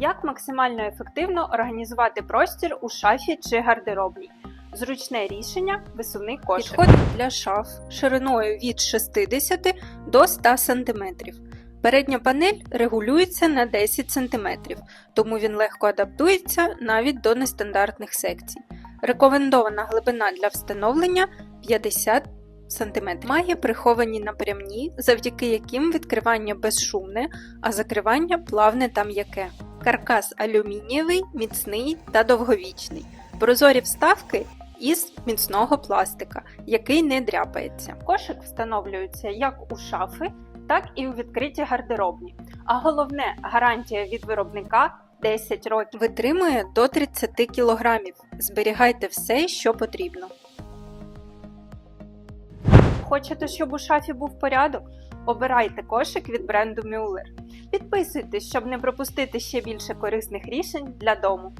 Як максимально ефективно організувати простір у шафі чи гардеробній? Зручне рішення висувний кошик. Підходить для шаф шириною від 60 до 100 см. Передня панель регулюється на 10 см, тому він легко адаптується навіть до нестандартних секцій. Рекомендована глибина для встановлення 50 см. Має приховані напрямні, завдяки яким відкривання безшумне, а закривання плавне та м'яке. Каркас алюмінієвий, міцний та довговічний. Прозорі вставки із міцного пластика, який не дряпається. Кошик встановлюється як у шафи, так і у відкриті гардеробні. А головне гарантія від виробника 10 років. Витримує до 30 кг. Зберігайте все, що потрібно. Хочете, щоб у шафі був порядок? Обирайте кошик від бренду Mueller. Підписуйтесь, щоб не пропустити ще більше корисних рішень для дому.